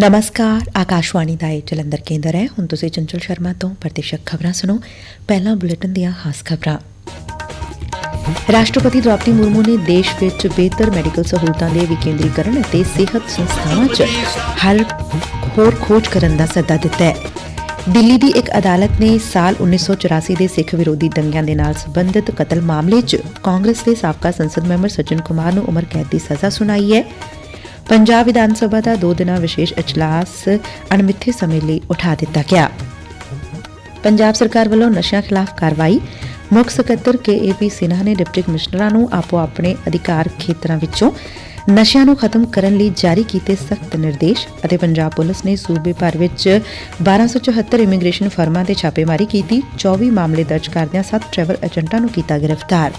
ਨਮਸਕਾਰ, ਆਕਾਸ਼ਵਾਣੀ ਦਾ ਇਹ ਜਲੰਧਰ ਕੇਂਦਰ ਹੈ। ਹੁਣ ਤੁਸੀਂ ਚੰਚਲ ਸ਼ਰਮਾ ਤੋਂ ਪ੍ਰਤੀਸ਼ਕ ਖਬਰਾਂ ਸੁਣੋ। ਪਹਿਲਾਂ ਬੁਲੇਟਿਨ ਦੀਆਂ ਖਾਸ ਖਬਰਾਂ। ਰਾਸ਼ਟਰਪਤੀ ਦ੍ਰੌਪਦੀ ਮੁਰਮੂ ਨੇ ਦੇਸ਼ ਵਿੱਚ ਬਿਹਤਰ ਮੈਡੀਕਲ ਸਹੂਲਤਾਂ ਦੇ ਵਿਕੇਂਦਰੀਕਰਨ ਅਤੇ ਸਿਹਤ ਸੰਸਥਾਵਾਂ 'ਚ ਹਰ ਹੋਰ ਖੋਜ ਕਰਨ ਦਾ ਸੱਦਾ ਦਿੱਤਾ ਹੈ। ਦਿੱਲੀ ਦੀ ਇੱਕ ਅਦਾਲਤ ਨੇ ਸਾਲ 1984 ਦੇ ਸਿੱਖ ਵਿਰੋਧੀ ਦੰਗਿਆਂ ਦੇ ਨਾਲ ਸੰਬੰਧਿਤ ਕਤਲ ਮਾਮਲੇ 'ਚ ਕਾਂਗਰਸ ਦੇ ਸਾਬਕਾ ਸੰਸਦ ਮੈਂਬਰ ਸੱਜਣ ਕੁਮਾਰ ਨੂੰ ਉਮਰ ਕੈਦ ਦੀ ਸਜ਼ਾ ਸੁਣਾਈ ਹੈ। ਪੰਜਾਬ ਵਿਧਾਨ ਸਭਾ ਦਾ ਦੋ ਦਿਨਾਂ ਵਿਸ਼ੇਸ਼ ਇਜਲਾਸ ਅਣਮਿੱਥੇ ਸਮੇਂ ਲਈ ਉਠਾ ਦਿੱਤਾ ਗਿਆ। ਪੰਜਾਬ ਸਰਕਾਰ ਵੱਲੋਂ ਨਸ਼ਿਆਂ ਖਿਲਾਫ ਕਾਰਵਾਈ, ਮੁੱਖ ਸਕੱਤਰ ਕੇਏਪੀ ਸਿਨਹਾ ਨੇ ਡਿਪਟੀ ਕਮਿਸ਼ਨਰਾਂ ਨੂੰ ਆਪੋ ਆਪਣੇ ਅਧਿਕਾਰ ਖੇਤਰਾਂ ਵਿੱਚੋਂ ਨਸ਼ਿਆਂ ਨੂੰ ਖਤਮ ਕਰਨ ਲਈ ਜਾਰੀ ਕੀਤੇ ਸਖਤ ਨਿਰਦੇਸ਼ ਅਤੇ ਪੰਜਾਬ ਪੁਲਿਸ ਨੇ ਸੂਬੇ ਭਰ ਵਿੱਚ 1274 ਇਮੀਗ੍ਰੇਸ਼ਨ ਫਰਮਾਂ ਤੇ ਛਾਪੇਮਾਰੀ ਕੀਤੀ 24 ਮਾਮਲੇ ਦਰਜ ਕਰਦਿਆਂ 7 ਟਰੈਵਲ ਏਜੰਟਾਂ ਨੂੰ ਕੀਤਾ ਗ੍ਰਿਫਤਾਰ।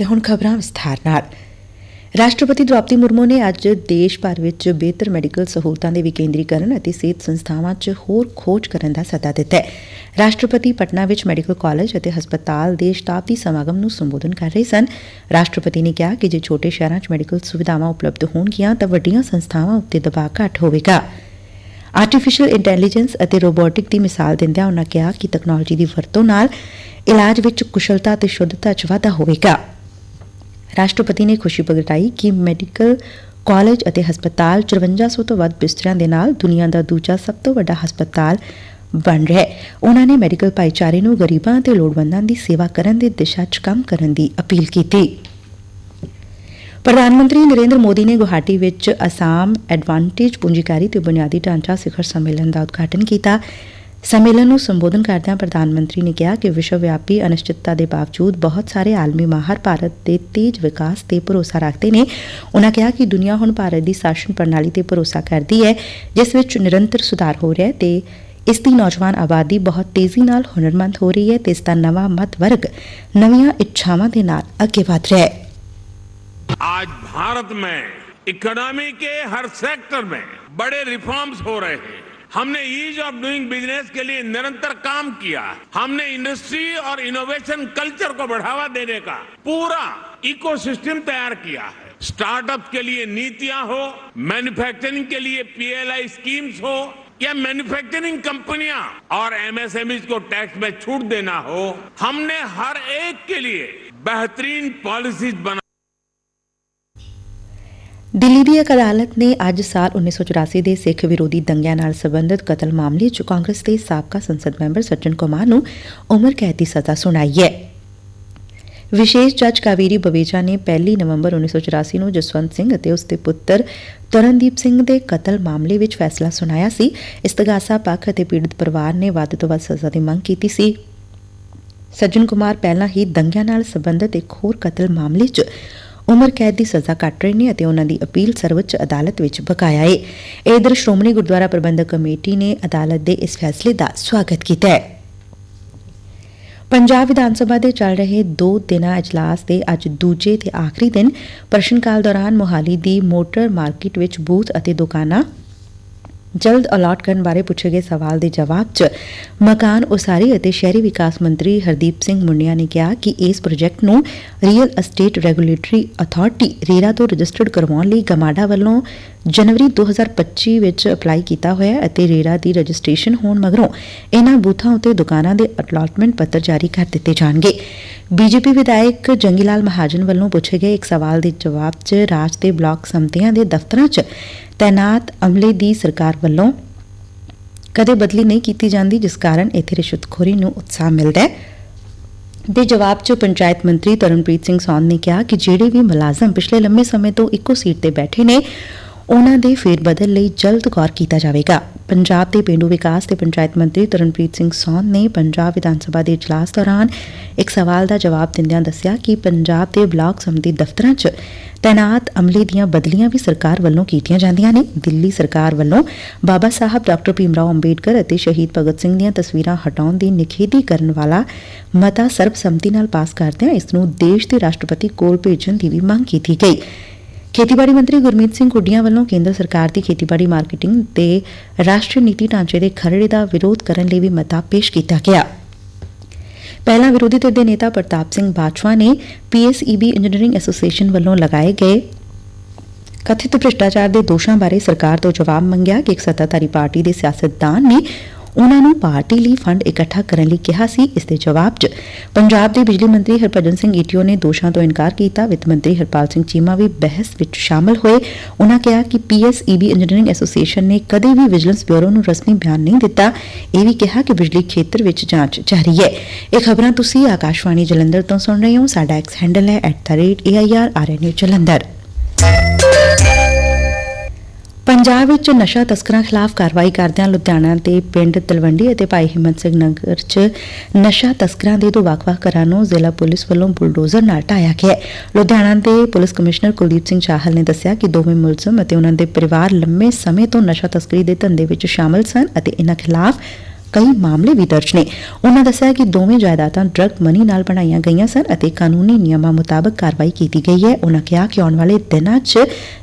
ਤੇ ਹੁਣ ਖਬਰਾਂ ਵਿਸਥਾਰ ਨਾਲ। ਰਾਸ਼ਟਰਪਤੀ ਦ੍ਰੌਪਦੀ ਮੁਰਮੂ ਨੇ ਅੱਜ ਦੇਸ਼ ਭਰ ਵਿੱਚ ਬਿਹਤਰ ਮੈਡੀਕਲ ਸਹੂਲਤਾਂ ਦੇ ਵਿਕੇਂਦਰੀਕਰਨ ਅਤੇ ਸਿਹਤ ਸੰਸਥਾਵਾਂ 'ਚ ਹੋਰ ਖੋਜ ਕਰਨ ਦਾ ਸੱਦਾ ਦਿੱਤਾ ਹੈ। ਰਾਸ਼ਟਰਪਤੀ ਪਟਨਾ ਵਿੱਚ ਮੈਡੀਕਲ ਕਾਲਜ ਅਤੇ ਹਸਪਤਾਲ ਦੇ ਸ਼ਤਾਬਦੀ ਸਮਾਗਮ ਨੂੰ ਸੰਬੋਧਨ ਕਰ ਰਹੇ ਸਨ। ਰਾਸ਼ਟਰਪਤੀ ਨੇ ਕਿਹਾ ਕਿ ਜੇ ਛੋਟੇ ਸ਼ਹਿਰਾਂ 'ਚ ਮੈਡੀਕਲ ਸੁਵਿਧਾਵਾਂ ਉਪਲਬਧ ਹੋਣਗੀਆਂ ਤਾਂ ਵੱਡੀਆਂ ਸੰਸਥਾਵਾਂ ਉੱਤੇ ਦਬਾਅ ਘੱਟ ਹੋਵੇਗਾ। ਆਰਟੀਫੀਸ਼ੀਅਲ ਇੰਟੈਲੀਜੈਂਸ ਅਤੇ ਰੋਬੋਟਿਕ ਦੀ ਮਿਸਾਲ ਦਿੰਦਿਆਂ ਉਨ੍ਹਾਂ ਕਿਹਾ ਕਿ ਤਕਨਾਲੋਜੀ ਦੀ ਵਰਤੋਂ ਨਾਲ ਇਲਾਜ ਵਿੱਚ ਕੁਸ਼ਲਤਾ ਅਤੇ ਸ਼ੁੱਧਤਾ 'ਚ ਵਾਧਾ ਹੋਵੇਗਾ। ਰਾਸ਼ਟਰਪਤੀ ਨੇ ਖੁਸ਼ੀ ਪ੍ਰਗਟਾਈ ਕਿ ਮੈਡੀਕਲ ਕਾਲਜ ਅਤੇ ਹਸਪਤਾਲ 5400 ਤੋਂ ਵੱਧ ਬਿਸਤਰਿਆਂ ਦੇ ਨਾਲ ਦੁਨੀਆ ਦਾ ਦੂਜਾ ਸਭ ਤੋਂ ਵੱਡਾ ਹਸਪਤਾਲ ਬਣ ਰਿਹਾ ਹੈ। ਉਹਨਾਂ ਨੇ ਮੈਡੀਕਲ ਭਾਈਚਾਰੇ ਨੂੰ ਗਰੀਬਾਂ ਅਤੇ ਲੋੜਵੰਦਾਂ ਦੀ ਸੇਵਾ ਕਰਨ ਦੀ ਦਿਸ਼ਾ 'ਚ ਕੰਮ ਕਰਨ ਦੀ ਅਪੀਲ ਕੀਤੀ। ਪ੍ਰਧਾਨ ਮੰਤਰੀ ਨਰੇਂਦਰ ਮੋਦੀ ਨੇ ਗੁਹਾਟੀ ਵਿੱਚ ਅਸਾਮ ਐਡਵਾਂਟੇਜ ਪੂੰਜੀਕਾਰੀ ਤੇ ਬੁਨਿਆਦੀ ਢਾਂਚਾ ਸਿਖਰ ਸੰਮੇਲਨ ਦਾ ਉਦਘਾਟਨ ਕੀਤਾ। ਸੰਮੇਲਨ ਨੂੰ ਸੰਬੋਧਨ ਕਰਦਿਆਂ ਪ੍ਰਧਾਨ ਮੰਤਰੀ ਨੇ ਕਿਹਾ ਕਿ ਵਿਸ਼ਵ ਵਿਆਪੀ ਅਨਿਸ਼ਚਿਤਤਾ ਦੇ ਬਾਵਜੂਦ ਬਹੁਤ ਸਾਰੇ ਆਲਮੀ ਮਾਹਰ ਭਾਰਤ ਦੇ ਤੇਜ਼ ਵਿਕਾਸ ਤੇ ਭਰੋਸਾ ਰੱਖਦੇ ਨੇ ਉਨ੍ਹਾਂ ਕਿਹਾ ਕਿ ਦੁਨੀਆ ਹੁਣ ਭਾਰਤ ਦੀ ਸ਼ਾਸਨ ਪ੍ਰਣਾਲੀ ਤੇ ਭਰੋਸਾ ਕਰਦੀ ਹੈ ਜਿਸ ਵਿੱਚ ਨਿਰੰਤਰ ਸੁਧਾਰ ਹੋ ਰਿਹਾ ਹੈ ਤੇ ਇਸ ਦੀ ਨੌਜਵਾਨ ਆਬਾਦੀ ਬਹੁਤ ਤੇਜ਼ੀ ਨਾਲ ਹੁਨਰਮੰਦ ਹੋ ਰਹੀ ਹੈ ਤੇ ਇਸ ਦਾ ਨਵਾਂ ਮੱਧ ਵਰਗ ਨਵੀਆਂ ਇੱਛਾਵਾਂ ਦੇ ਨਾਲ ਅੱਗੇ ਵਧ ਰਿਹਾ ਹੈ आज भारत में इकोनॉमी के हर सेक्टर में बड़े रिफॉर्म्स हो रहे हैं हमने ईज ऑफ़ डूइंग बिज़नेस के लिए निरंतर काम किया। हमने इंडस्ट्री और इनोवेशन कल्चर को बढ़ावा देने का पूरा इकोसिस्टम तैयार किया है। स्टार्टअप के लिए नीतियाँ हो मैन्युफैक्चरिंग के लिए पीएलआई स्कीम्स हो, या मैन्युफैक्चरिंग कंपनियाँ और एमएसएमई को टैक्स में छूट देना हो, हमने हर एक के लिए बेहतरीन पॉलिसीज़ बना ਦਿੱਲੀ ਦੀ ਇੱਕ ਅਦਾਲਤ ਨੇ ਅੱਜ ਸਾਲ 1984 ਦੇ ਸਿੱਖ ਵਿਰੋਧੀ ਦੰਗਿਆਂ ਨਾਲ ਸੰਬੰਧਿਤ ਕਤਲ ਮਾਮਲੇ 'ਚ ਕਾਂਗਰਸ ਦੇ ਸਾਬਕਾ ਸੰਸਦ ਮੈਂਬਰ ਸੱਜਣ ਕੁਮਾਰ ਨੂੰ ਉਮਰ ਕੈਦ ਦੀ ਸਜ਼ਾ ਸੁਣਾਈ ਹੈ। ਵਿਸ਼ੇਸ਼ ਜੱਜ ਕਾਵੇਰੀ ਬਵੇਜਾ ਨੇ 1 ਨਵੰਬਰ 1984 ਨੂੰ ਜਸਵੰਤ ਸਿੰਘ ਅਤੇ ਉਸ ਦੇ ਪੁੱਤਰ ਤਰਨਦੀਪ ਸਿੰਘ ਦੇ ਕਤਲ ਮਾਮਲੇ ਵਿੱਚ ਫੈਸਲਾ ਸੁਣਾਇਆ ਸੀ। ਇਸਤਗਾਸਾ ਪੱਖ ਅਤੇ ਪੀੜਤ ਪਰਿਵਾਰ ਨੇ ਵੱਧ ਤੋਂ ਵੱਧ ਸਜ਼ਾ ਦੀ ਮੰਗ ਕੀਤੀ ਸੀ। ਸੱਜਣ ਕੁਮਾਰ ਪਹਿਲਾਂ ਹੀ ਦੰਗਿਆਂ ਨਾਲ ਸੰਬੰਧਿਤ ਇੱਕ ਹੋਰ ਕਤਲ ਮਾਮਲੇ 'ਚ ਉਮਰ ਕੈਦ ਦੀ ਸਜ਼ਾ ਕੱਟ ਰਹੇ ਨੇ ਅਤੇ ਉਹਨਾਂ ਦੀ ਅਪੀਲ ਸਰਵਉੱਚ ਅਦਾਲਤ ਵਿੱਚ ਬਕਾਇਆ ਹੈ ਇਹ ਸ਼੍ਰੋਮਣੀ ਗੁਰਦੁਆਰਾ ਪ੍ਰਬੰਧਕ ਕਮੇਟੀ ਨੇ ਅਦਾਲਤ ਦੇ ਇਸ ਫੈਸਲੇ ਦਾ ਸਵਾਗਤ ਕੀਤਾ ਹੈ। ਪੰਜਾਬ ਵਿਧਾਨ ਸਭਾ ਦੇ ਚੱਲ ਰਹੇ ਦੋ ਦਿਨਾਂ ਇਜਲਾਸ ਦੇ ਅੱਜ ਦੂਜੇ ਤੇ ਆਖਰੀ ਦਿਨ ਪ੍ਰਸ਼ਨ ਕਾਲ ਦੌਰਾਨ ਮੋਹਾਲੀ ਦੀ ਮੋਟਰ ਮਾਰਕੀਟ ਵਿੱਚ ਬੂਥ ਅਤੇ ਦੁਕਾਨਾਂ ਜਲਦ ਅਲਾਟ ਕਰਨ ਬਾਰੇ ਪੁੱਛੇ ਗਏ ਸਵਾਲ ਦੇ ਜਵਾਬ 'ਚ, ਮਕਾਨ ਉਸਾਰੀ ਅਤੇ ਸ਼ਹਿਰੀ ਵਿਕਾਸ ਮੰਤਰੀ ਹਰਦੀਪ ਸਿੰਘ ਮੁੰਡਿਆ ਨੇ ਕਿਹਾ ਕਿ ਇਸ ਪ੍ਰੋਜੈਕਟ ਨੂੰ real estate regulatory authority RERA ਤੋਂ ਰਜਿਸਟਰਡ ਕਰਵਾਉਣ ਲਈ ਗਮਾਡਾ ਵੱਲੋਂ ਜਨਵਰੀ 2025 ਵਿੱਚ ਅਪਲਾਈ ਕੀਤਾ ਹੋਇਆ ਹੈ ਅਤੇ ਰੇਰਾ ਦੀ ਰਜਿਸਟ੍ਰੇਸ਼ਨ ਹੋਣ ਮਗਰੋਂ ਇਹਨਾਂ ਬੂਥਾਂ ਉਤੇ ਦੁਕਾਨਾਂ ਦੇ ਅਲਾਟਮੈਂਟ ਪੱਤਰ ਜਾਰੀ ਕਰ ਦਿੱਤੇ ਜਾਣਗੇ। ਬੀਜੇਪੀ ਵਿਧਾਇਕ ਜੰਗੀ ਲਾਲ ਮਹਾਜਨ ਵੱਲੋਂ ਪੁੱਛੇ ਗਏ ਇੱਕ ਸਵਾਲ ਦੇ ਜਵਾਬ 'ਚ ਰਾਜ ਦੇ ਬਲਾਕ ਸੰਮਤੀਆਂ ਦੇ ਦਫ਼ਤਰਾਂ 'ਚ ਤਾਇਨਾਤ ਅਮਲੇ ਦੀ ਸਰਕਾਰ ਵੱਲੋਂ ਕਦੇ ਬਦਲੀ ਨਹੀਂ ਕੀਤੀ ਜਾਂਦੀ, ਜਿਸ ਕਾਰਨ ਇੱਥੇ ਰਿਸ਼ਵਤਖੋਰੀ ਨੂੰ ਉਤਸ਼ਾਹ ਮਿਲਦਾ ਹੈ। ਦੇ ਜਵਾਬ 'ਚ ਪੰਚਾਇਤ ਮੰਤਰੀ ਤਰਨਪ੍ਰੀਤ ਸਿੰਘ ਸੌਂਦ ਨੇ ਕਿਹਾ ਕਿ ਜਿਹੜੇ ਵੀ ਮੁਲਾਜ਼ਮ ਪਿਛਲੇ ਲੰਮੇ ਸਮੇਂ ਤੋਂ ਇੱਕੋ ਸੀਟ ਤੇ ਬੈਠੇ ਨੇ, ਉਹਨਾਂ ਦੇ ਫੇਰ ਬਦਲ ਲਈ ਜਲਦ ਗੌਰ ਕੀਤਾ ਜਾਵੇਗਾ। ਪੰਜਾਬ ਦੇ ਪੇਂਡੂ ਵਿਕਾਸ ਤੇ ਪੰਚਾਇਤ ਮੰਤਰੀ ਤਰਨਪ੍ਰੀਤ ਸਿੰਘ ਸੌਂਦ ਨੇ ਪੰਜਾਬ ਵਿਧਾਨ ਸਭਾ ਦੇ ਇਜਲਾਸ ਦੌਰਾਨ ਇੱਕ ਸਵਾਲ ਦਾ ਜਵਾਬ ਦਿੰਦਿਆਂ ਦੱਸਿਆ ਕਿ ਪੰਜਾਬ ਦੇ ਬਲਾਕ ਸੰਮਤੀ ਦਫ਼ਤਰਾਂ 'ਚ ਤਾਇਨਾਤ ਅਮਲੇ ਦੀਆਂ ਬਦਲੀਆਂ ਵੀ ਸਰਕਾਰ ਵੱਲੋਂ ਕੀਤੀਆਂ ਜਾਂਦੀਆਂ ਨੇ। ਦਿੱਲੀ ਸਰਕਾਰ ਵੱਲੋਂ ਬਾਬਾ ਸਾਹਿਬ ਡਾਕਟਰ ਭੀਮਰਾਓ ਅੰਬੇਡਕਰ ਅਤੇ ਸ਼ਹੀਦ ਭਗਤ ਸਿੰਘ ਦੀਆਂ ਤਸਵੀਰਾਂ ਹਟਾਉਣ ਦੀ ਨਿਖੇਧੀ ਕਰਨ ਵਾਲਾ ਮਤਾ ਸਰਬਸੰਮਤੀ ਨਾਲ ਪਾਸ ਕਰਦਿਆਂ ਇਸ ਨੂੰ ਦੇਸ਼ ਦੇ ਰਾਸ਼ਟਰਪਤੀ ਕੋਲ ਭੇਜਣ ਦੀ ਵੀ ਮੰਗ ਕੀਤੀ ਗਈ। ਖੇਤੀਬਾੜੀ ਮੰਤਰੀ ਗੁਰਮੀਤ ਸਿੰਘ ਕੁੱਡੀਆਂ ਵੱਲੋਂ ਕੇਂਦਰ ਸਰਕਾਰ ਦੀ ਖੇਤੀਬਾੜੀ ਮਾਰਕੀਟਿੰਗ ਤੇ ਰਾਸ਼ਟਰੀ ਨੀਤੀ ਢਾਂਚੇ ਦੇ ਖਰੜੇ ਦਾ ਵਿਰੋਧ ਕਰਨ ਲਈ ਵੀ ਮਤਾ ਪੇਸ਼ ਕੀਤਾ ਗਿਆ। ਪਹਿਲਾਂ ਵਿਰੋਧੀ ਧਿਰ ਦੇ ਨੇਤਾ ਪ੍ਰਤਾਪ ਸਿੰਘ ਬਾਜਵਾ ਨੇ ਪੀਐਸਈਬੀ ਇੰਜੀਨੀਅਰਿੰਗ ਐਸੋਸੀਏਸ਼ਨ ਵੱਲੋਂ ਲਗਾਏ ਗਏ ਕਥਿਤ ਭ੍ਰਿਸ਼ਟਾਚਾਰ ਦੇ ਦੋਸ਼ਾਂ ਬਾਰੇ ਸਰਕਾਰ ਤੋਂ ਜਵਾਬ ਮੰਗਿਆ ਕਿ ਇੱਕ ਸੱਤਾਧਾਰੀ ਪਾਰਟੀ ਦੇ ਸਿਆਸਤਦਾਨ ਨੇ ਉਨ੍ਹਾਂ ਨੂੰ ਪਾਰਟੀ ਲਈ ਫੰਡ ਇਕੱਠਾ ਕਰਨ ਲਈ ਕਿਹਾ ਸੀ। ਇਸ ਦੇ ਜਵਾਬ 'ਚ ਪੰਜਾਬ ਦੇ ਬਿਜਲੀ ਮੰਤਰੀ ਹਰਭਜਨ ਸਿੰਘ ਈਟੀਓ ਨੇ ਦੋਸ਼ਾਂ ਤੋਂ ਇਨਕਾਰ ਕੀਤਾ। ਵਿੱਤ ਮੰਤਰੀ ਹਰਪਾਲ ਸਿੰਘ ਚੀਮਾ ਵੀ ਬਹਿਸ ਵਿੱਚ ਸ਼ਾਮਲ ਹੋਏ। ਉਨ੍ਹਾਂ ਕਿਹਾ ਕਿ ਪੀਐਸਈਬੀ ਇੰਜੀਨੀਅਰਿੰਗ ਐਸੋਸੀਏਸ਼ਨ ਨੇ ਕਦੇ ਵੀ ਵਿਜੀਲੈਂਸ ਬਿਊਰੋ ਨੂੰ ਰਸਮੀ ਬਿਆਨ ਨਹੀਂ ਦਿੱਤਾ। ਇਹ ਵੀ ਕਿਹਾ ਕਿ ਬਿਜਲੀ ਖੇਤਰ ਵਿੱਚ ਜਾਂਚ ਜਾਰੀ ਹੈ। ਇਹ ਖਬਰਾਂ ਤੁਸੀਂ ਆਕਾਸ਼ਵਾਣੀ ਜਲੰਧਰ ਤੋਂ ਸੁਣ ਰਹੇ ਹੋ। ਸਾਡਾ ਐਕਸ ਹੈਂਡਲ ਹੈ @airrnu ਪੰਜਾਬ ਵਿੱਚ ਨਸ਼ਾ ਤਸਕਰਾਂ ਖਿਲਾਫ ਕਾਰਵਾਈ ਕਰਦਿਆਂ ਲੁਧਿਆਣਾ ਦੇ ਪਿੰਡ ਤਲਵੰਡੀ ਅਤੇ ਭਾਈ ਹਿੰਮਤ ਸਿੰਘ ਨਗਰ 'ਚ ਨਸ਼ਾ ਤਸਕਰਾਂ ਦੇ ਦੋ ਵੱਖ-ਵੱਖ ਘਰਾਂ ਨੂੰ ਜ਼ਿਲ੍ਹਾ ਪੁਲਿਸ ਵੱਲੋਂ ਬੁਲਡੋਜ਼ਰ ਨਾਲ ਢਾਇਆ ਗਿਆ ਹੈ। ਲੁਧਿਆਣਾ ਦੇ ਪੁਲਿਸ ਕਮਿਸ਼ਨਰ ਕੁਲਦੀਪ ਸਿੰਘ ਚਾਹਲ ਨੇ ਦੱਸਿਆ ਕਿ ਦੋਵੇਂ ਮੁਲਜ਼ਮ ਅਤੇ ਉਹਨਾਂ ਦੇ ਪਰਿਵਾਰ ਲੰਮੇ ਸਮੇਂ ਤੋਂ ਨਸ਼ਾ ਤਸਕਰੀ ਦੇ ਧੰਦੇ ਵਿੱਚ ਸ਼ਾਮਲ ਸਨ ਅਤੇ ਇਹਨਾਂ ਖਿਲਾਫ ਕਈ ਮਾਮਲੇ ਵੀ ਦਰਜ ਨੇ। ਉਹਨਾਂ ਦੱਸਿਆ ਕਿ ਦੋਵੇਂ ਜਾਇਦਾਦਾਂ ਡਰਗ ਮਨੀ ਨਾਲ ਬਣਾਈਆਂ ਗਈਆਂ ਸਨ ਅਤੇ ਕਾਨੂੰਨੀ ਨਿਯਮਾਂ ਮੁਤਾਬਕ ਕਾਰਵਾਈ ਕੀਤੀ ਗਈ ਹੈ। ਉਹਨਾਂ ਕਿਹਾ ਕਿ ਆਉਣ ਵਾਲੇ ਦਿਨਾਂ 'ਚ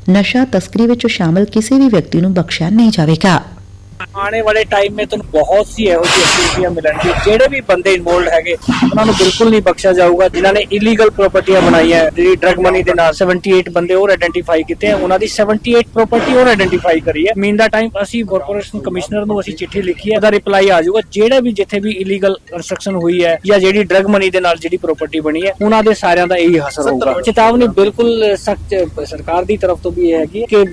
ਨਸ਼ਾ ਤਸਕਰੀ ਵਿੱਚ ਸ਼ਾਮਲ ਕਿਸੇ ਵੀ ਵਿਅਕਤੀ ਨੂੰ ਬਖਸ਼ਿਆ ਨਹੀਂ ਜਾਵੇਗਾ। ਆਉਣੇ ਵਾਲੇ ਟਾਈਮ ਮੇ ਤੁਹਾਨੂੰ ਬਹੁਤ ਸੀ ਇਹੋ ਜਿਹੀ ਐਕਟੀਵਿਟੀਆਂ ਮਿਲਣਗੀਆਂ। ਜਿਹੜੇ ਵੀ ਬੰਦੇ ਇਨਵੋਲਡ ਹੈਗੇ, ਉਹਨਾਂ ਨੂੰ ਬਿਲਕੁਲ ਨਹੀਂ ਬਖਸ਼ਿਆ ਜਾਊਗਾ। ਜਿਨ੍ਹਾਂ ਨੇ ਇਲੀਗਲ ਪ੍ਰਾਪਰਟੀਆਂ ਬਣਾਈਆਂ, ਜਿਹੜੀ ਡਰਗ ਮਨੀ ਦੇ ਨਾਲ 78 ਬੰਦੇ ਹੋਰ ਆਇਡੈਂਟੀਫਾਈ ਕੀਤੇ ਆ, ਉਹਨਾਂ ਦੀ 78 ਪ੍ਰਾਪਰਟੀ ਹੋਰ ਆਇਡੈਂਟੀਫਾਈ ਕਰੀ ਹੈ। ਮੀਨ ਦਾ ਟਾਈਮ ਅਸੀਂ ਕਾਰਪੋਰੇਸ਼ਨ ਕਮਿਸ਼ਨਰ ਨੂੰ ਅਸੀਂ ਚਿੱਠੀ ਲਿਖੀ ਹੈ, ਉਹਦਾ ਰਿਪਲਾਈ ਆ ਜਾਊਗਾ। ਜਿਹੜਾ ਵੀ ਜਿੱਥੇ ਵੀ ਇਲੀਗਲ ਕੰਸਟਰਕਸ਼ਨ ਹੋਈ ਹੈ ਜਾਂ ਜਿਹੜੀ ਡਰਗ ਮਨੀ ਦੇ ਨਾਲ ਜਿਹੜੀ ਪ੍ਰਾਪਰਟੀ ਬਣੀ ਹੈ, ਉਹਨਾਂ ਦੇ ਸਾਰਿਆਂ ਦਾ ਇਹੀ ਹਸਰ ਹੋਊਗਾ। ਚੇਤਾਵਨੀ ਬਿਲਕੁਲ ਸਖਤ ਸਰਕਾਰ ਦੀ ਤਰਫ ਤੋਂ ਵੀ ਇਹ ਹੈਗੀ ਕਿ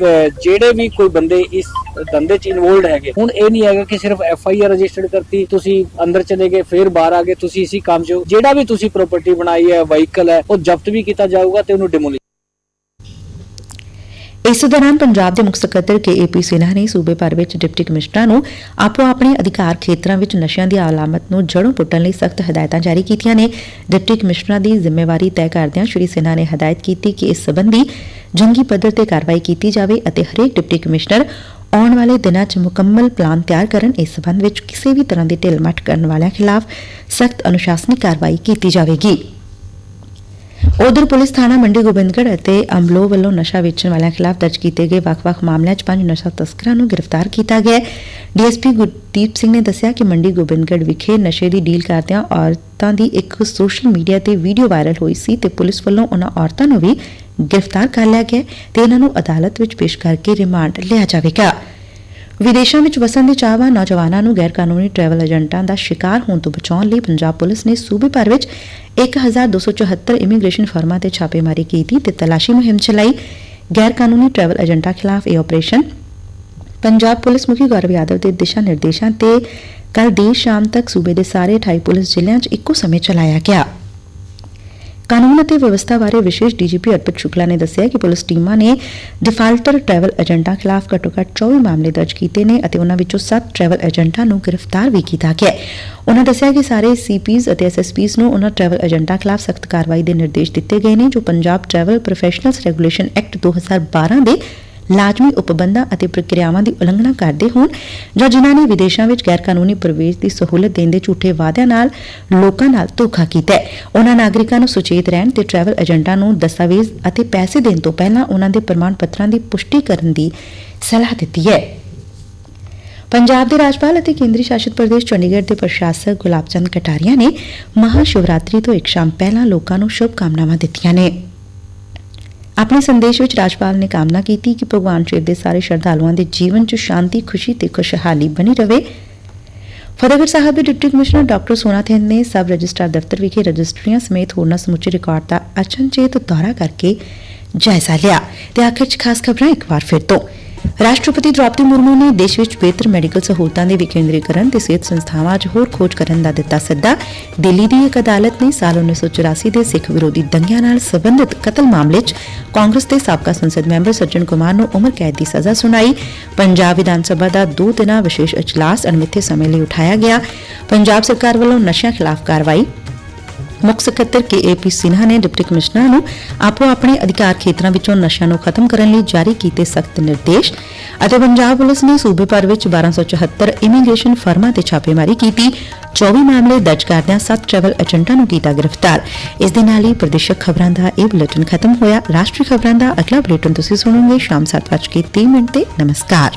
ਜਿਹੜੇ ਵੀ ਕੋਈ ਬੰਦੇ ਇਸ ਧੰਦੇ 'ਚ ਇਨਵੋਲਡ ਹੈਗੇ ਹੁਣ ਇਹ ਨਹੀਂ ਹੈਗਾ ਕਿ ਸਿਰਫ ਐਫ ਆਈ ਆਰ ਰਜਿਸਟਰਡ ਕਰਤੀ, ਤੁਸੀਂ ਅੰਦਰ ਚਲੇ ਗਏ, ਫਿਰ ਬਾਹਰ ਆ ਗਏ, ਤੁਸੀਂ ਇਸੇ ਕੰਮ 'ਚ ਜਿਹੜਾ ਵੀ ਤੁਸੀਂ ਪ੍ਰਾਪਰਟੀ ਬਣਾਈ ਹੈ ਵਹੀਕਲ ਹੈ, ਉਹ ਜ਼ਬਤ ਵੀ ਕੀਤਾ ਜਾਊਗਾ ਤੇ ਉਹਨੂੰ ਡਿਮੋਲੀ ਇਸ ਦੌਰਾਨ ਪੰਜਾਬ ਦੇ ਮੁੱਖ ਸਕੱਤਰ ਕੇ ਸਿਨਹਾ ਨੇ ਸੂਬੇ ਭਰ ਵਿੱਚ ਡਿਪਟੀ ਕਮਿਸ਼ਨਰਾਂ ਨੂੰ ਆਪੋ ਆਪਣੇ ਅਧਿਕਾਰ ਖੇਤਰਾਂ ਵਿੱਚ ਨਸ਼ਿਆਂ ਦੀ ਆਲਾਮਤ ਨੂੰ ਜੜੋਂ ਪੁੱਟਣ ਲਈ ਸਖਤ ਹਦਾਇਤਾਂ ਜਾਰੀ ਕੀਤੀਆਂ ਨੇ। ਡਿਪਟੀ ਕਮਿਸ਼ਨਰਾਂ ਦੀ ਜ਼ਿੰਮੇਵਾਰੀ ਤੈਅ ਕਰਦਿਆਂ ਸ਼੍ਰੀ ਸਿਨਹਾ ਨੇ ਹਦਾਇਤ ਕੀਤੀ ਕਿ ਇਸ ਸਬੰਧੀ ਜੰਗੀ ਪੱਧਰ ਤੇ ਕਾਰਵਾਈ ਕੀਤੀ ਜਾਵੇ ਅਤੇ ਹਰੇਕ ਡਿਪਟੀ ਕਮਿਸ਼ਨਰ ਆਉਣ ਵਾਲੇ ਦਿਨਾਂ 'ਚ ਮੁਕੰਮਲ ਪਲਾਨ ਤਿਆਰ ਕਰਨ ਇਸ ਸਬੰਧ ਵਿੱਚ ਕਿਸੇ ਵੀ ਤਰ੍ਹਾਂ ਦੀ ਢਿੱਲ ਮੱਠ ਕਰਨ ਵਾਲਿਆਂ ਖਿਲਾਫ ਸਖਤ ਅਨੁਸ਼ਾਸਨੀ ਕਾਰਵਾਈ ਕੀਤੀ ਜਾਵੇਗੀ। ਉਧਰ ਪੁਲਿਸ ਥਾਣਾ ਮੰਡੀ ਗੋਬਿੰਦਗੜ੍ਹ ਅਤੇ ਅਮਲੋ ਵੱਲੋਂ ਨਸ਼ਾ ਵੇਚਣ ਵਾਲਿਆਂ ਖਿਲਾਫ ਦਰਜ ਕੀਤੇ ਗਏ ਵੱਖ-ਵੱਖ ਮਾਮਲਿਆਂ 'ਚ ਪੰਜ ਨਸ਼ਾ ਤਸਕਰਾਂ ਨੂੰ ਗ੍ਰਿਫਤਾਰ ਕੀਤਾ ਗਿਆ ਹੈ। ਡੀਐਸਪੀ ਗੁਰਦੀਪ ਸਿੰਘ ਨੇ ਦੱਸਿਆ ਕਿ ਮੰਡੀ ਗੋਬਿੰਦਗੜ੍ਹ ਵਿਖੇ ਨਸ਼ੇ ਦੀ ਡੀਲ ਕਰਦਿਆਂ ਔਰਤਾਂ ਦੀ ਇੱਕ ਸੋਸ਼ਲ ਮੀਡੀਆ ਤੇ ਵੀਡੀਓ ਵਾਇਰਲ ਹੋਈ ਸੀ ਤੇ ਪੁਲਿਸ ਵੱਲੋਂ ਉਹਨਾਂ ਔਰਤਾਂ ਨੂੰ ਵੀ ਗ੍ਰਿਫਤਾਰ ਕਰ ਲਿਆ ਗਿਆ ਹੈ ਤੇ ਇਹਨਾਂ ਨੂੰ ਅਦਾਲਤ ਵਿੱਚ ਪੇਸ਼ ਕਰਕੇ ਰਿਮਾਂਡ ਲਿਆ ਜਾਵੇਗਾ। ਵਿਦੇਸ਼ਾਂ ਵਿੱਚ ਵਸਣ ਦੇ ਚਾਹਵਾਨ ਨੌਜਵਾਨਾਂ ਨੂੰ ਗੈਰ ਕਾਨੂੰਨੀ ਟਰੈਵਲ ਏਜੰਟਾਂ ਦਾ ਸ਼ਿਕਾਰ ਹੋਣ ਤੋਂ ਬਚਾਉਣ ਲਈ ਪੰਜਾਬ ਪੁਲਿਸ ਨੇ ਸੂਬੇ ਭਰ ਵਿੱਚ 1274 ਇਮੀਗ੍ਰੇਸ਼ਨ ਫਰਮਾਂ ਤੇ ਛਾਪੇਮਾਰੀ ਕੀਤੀ ਤੇ ਤਲਾਸ਼ੀ ਮੁਹਿੰਮ ਚਲਾਈ। ਗੈਰ ਕਾਨੂੰਨੀ ਟਰੈਵਲ ਏਜੰਟਾਂ ਖਿਲਾਫ ਇਹ ਆਪਰੇਸ਼ਨ ਪੰਜਾਬ ਪੁਲਿਸ ਮੁਖੀ ਗੌਰਵ ਯਾਦਵ ਦੇ ਦਿਸ਼ਾ ਨਿਰਦੇਸ਼ਾਂ ਤੇ ਕੱਲ ਦੇਰ ਸ਼ਾਮ ਤੱਕ ਸੂਬੇ ਦੇ ਸਾਰੇ 28 ਪੁਲਿਸ ਜ਼ਿਲ੍ਹਿਆਂ 'ਚ ਇੱਕੋ ਸਮੇਂ ਚਲਾਇਆ ਗਿਆ। ਕਾਨੂੰਨ ਅਤੇ ਵਿਵਸਥਾ ਬਾਰੇ ਵਿਸ਼ੇਸ਼ ਡੀਜੀਪੀ ਅਰਪਿਤ ਸ਼ੁਕਲਾ ਨੇ ਦੱਸਿਆ ਕਿ ਪੁਲਿਸ ਟੀਮਾਂ ਨੇ ਡਿਫਾਲਟਰ ਟਰੈਵਲ ਏਜੰਟਾਂ ਖਿਲਾਫ ਘੱਟੋ-ਘੱਟ 24 ਮਾਮਲੇ ਦਰਜ ਕੀਤੇ ਨੇ ਅਤੇ ਉਹਨਾਂ ਵਿੱਚੋਂ 7 ਟਰੈਵਲ ਏਜੰਟਾਂ ਨੂੰ ਗ੍ਰਿਫਤਾਰ ਵੀ ਕੀਤਾ ਗਿਆ ਹੈ। ਉਹਨਾਂ ਦੱਸਿਆ ਕਿ ਸਾਰੇ ਸੀਪੀਜ਼ ਅਤੇ ਐਸਐਸਪੀਜ਼ ਨੂੰ ਉਨ੍ਹਾਂ ਟਰੈਵਲ ਏਜੰਟਾਂ ਖਿਲਾਫ ਸਖਤ ਕਾਰਵਾਈ ਦੇ ਨਿਰਦੇਸ਼ ਦਿੱਤੇ ਗਏ ਨੇ, ਜੋ Punjab travel professionals regulation act 2012 ਦੇ ਲਾਜ਼ਮੀ ਉਪਬੰਧਾਂ ਅਤੇ ਪ੍ਰਕਿਰਿਆਵਾਂ ਦੀ ਉਲੰਘਣਾ ਕਰਦੇ ਹੋਣ, ਜਾਂ ਜਿਨ੍ਹਾਂ ਨੇ ਵਿਦੇਸ਼ਾਂ ਵਿੱਚ ਗੈਰ ਕਾਨੂੰਨੀ ਪ੍ਰਵੇਸ਼ ਦੀ ਸਹੂਲਤ ਦੇਣ ਦੇ ਝੂਠੇ ਵਾਅਦਿਆਂ ਨਾਲ ਲੋਕਾਂ ਨਾਲ ਧੋਖਾ ਕੀਤਾ ਹੈ। ਉਹਨਾਂ ਨਾਗਰਿਕਾਂ ਨੂੰ ਸੁਚੇਤ ਰਹਿਣ ਤੇ ਟਰੈਵਲ ਏਜੰਟਾਂ ਨੂੰ ਦਸਤਾਵੇਜ਼ ਅਤੇ ਪੈਸੇ ਦੇਣ ਤੋਂ ਪਹਿਲਾਂ ਉਹਨਾਂ ਦੇ ਪ੍ਰਮਾਣ ਪੱਤਰਾਂ ਦੀ ਪੁਸ਼ਟੀ ਕਰਨ ਦੀ ਸਲਾਹ ਦਿੱਤੀ ਹੈ। ਪੰਜਾਬ ਦੇ ਰਾਜਪਾਲ ਅਤੇ ਕੇਂਦਰੀ ਸ਼ਾਸਿਤ ਪ੍ਰਦੇਸ਼ ਚੰਡੀਗੜ੍ਹ ਦੇ ਪ੍ਰਸ਼ਾਸਕ ਗੁਲਾਬ ਚੰਦ ਕਟਾਰੀਆ ਨੇ ਮਹਾ ਸ਼ਿਵਰਾਤਰੀ ਤੋਂ ਇੱਕ ਸ਼ਾਮ ਪਹਿਲਾਂ ਲੋਕਾਂ ਨੂੰ ਸ਼ੁਭ ਕਾਮਨਾਵਾਂ ਦਿੱਤੀਆਂ ਨੇ। ਆਪਣੇ ਸੰਦੇਸ਼ ਵਿੱਚ ਰਾਜਪਾਲ ਨੇ ਕਾਮਨਾ ਕੀਤੀ ਕਿ ਭਗਵਾਨ ਸ਼ਿਵ ਦੇ ਸਾਰੇ ਸ਼ਰਧਾਲੂਆਂ ਦੇ ਜੀਵਨ 'ਚ ਸ਼ਾਂਤੀ, ਖੁਸ਼ੀ ਤੇ ਖੁਸ਼ਹਾਲੀ ਬਣੀ ਰਹੇ ਫਤਿਹਗੜ੍ਹ ਸਾਹਿਬ ਦੇ ਡਿਪਟੀ ਕਮਿਸ਼ਨਰ ਡਾਕਟਰ ਸੋਨਾ ਥਿੰਦ ਨੇ ਸਬ ਰਜਿਸਟਰ ਦਫ਼ਤਰ ਵਿਖੇ ਰਜਿਸਟਰੀਆਂ ਸਮੇਤ ਹੋਰਨਾਂ ਸਮੁੱਚੇ ਰਿਕਾਰਡ ਦਾ ਅਚਨਚੇਤ ਦੌਰਾ ਕਰਕੇ ਜਾਇਜ਼ਾ ਲਿਆ। ਤੇ ਆਖਿਰ 'ਚ ਖਾਸ ਖਬਰਾਂ ਇੱਕ ਵਾਰ ਫਿਰ ਤੋਂ। ਰਾਸ਼ਟਰਪਤੀ ਦ੍ਰੌਪਦੀ ਮੁਰਮੂ ਨੇ ਦੇਸ਼ ਵਿੱਚ ਬਿਹਤਰ ਮੈਡੀਕਲ ਸਹੂਲਤਾਂ ਦੇ ਵਿਕੇਂਦਰੀਕਰਨ ਤੇ ਸਿਹਤ ਸੰਸਥਾਵਾਂ 'ਚ ਹੋਰ ਖੋਜ ਕਰਨ ਦਾ ਦਿੱਤਾ ਸੱਦਾ। ਦਿੱਲੀ ਦੀ ਇੱਕ ਅਦਾਲਤ ਨੇ ਸਾਲ 1984 ਦੇ ਸਿੱਖ ਵਿਰੋਧੀ ਦੰਗਿਆਂ ਨਾਲ ਸੰਬੰਧਿਤ ਕਤਲ ਮਾਮਲੇ 'ਚ ਕਾਂਗਰਸ ਦੇ ਸਾਬਕਾ ਸੰਸਦ ਮੈਂਬਰ ਸੱਜਣ ਕੁਮਾਰ ਨੂੰ ਉਮਰ ਕੈਦ ਦੀ ਸਜ਼ਾ ਸੁਣਾਈ। ਪੰਜਾਬ ਵਿਧਾਨ ਸਭਾ ਦਾ ਦੋ ਦਿਨਾਂ ਵਿਸ਼ੇਸ਼ ਇਜਲਾਸ ਅਣਮਿੱਥੇ ਸਮੇਂ ਲਈ ਉਠਾਇਆ ਗਿਆ। ਪੰਜਾਬ ਸਰਕਾਰ ਵੱਲੋਂ ਨਸ਼ਿਆਂ ਖਿਲਾਫ ਕਾਰਵਾਈ ਮੁੱਖ ਸਕੱਤਰ ਕੇ ਏ ਪੀ ਸਿਨਹਾ ਨੇ ਡਿਪਟੀ ਕਮਿਸ਼ਨਰਾਂ ਨੂੰ ਆਪੋ ਆਪਣੇ ਅਧਿਕਾਰ ਖੇਤਰਾਂ ਵਿੱਚੋਂ ਨਸ਼ਿਆਂ ਨੂੰ ਖਤਮ ਕਰਨ ਲਈ ਜਾਰੀ ਕੀਤੇ ਸਖਤ ਨਿਰਦੇਸ਼ ਅਤੇ ਪੰਜਾਬ ਪੁਲਿਸ ਨੇ ਸੂਬੇ ਭਰ ਵਿੱਚ 1274 ਇਮੀਗ੍ਰੇਸ਼ਨ ਫਰਮਾਂ ਤੇ ਛਾਪੇਮਾਰੀ ਕੀਤੀ। 24 ਮਾਮਲੇ ਦਰਜ ਕਰਦਿਆਂ 7 ਟਰੈਵਲ ਏਜੰਟਾਂ ਨੂੰ ਕੀਤਾ ਗ੍ਰਿਫਤਾਰ। ਇਸ ਦੇ ਨਾਲ ਹੀ ਪ੍ਰਦੇਸ਼ਕ ਖਬਰਾਂ ਦਾ ਇਹ ਬੁਲੇਟਿਨ ਖਤਮ ਹੋਇਆ। ਰਾਸ਼ਟਰੀ ਖਬਰਾਂ ਦਾ ਅਗਲਾ ਬੁਲੇਟਿਨ ਤੁਸੀਂ ਸੁਣੋਗੇ ਸ਼ਾਮ 7:30 ਮਿੰਟ ਤੇ। ਨਮਸਕਾਰ।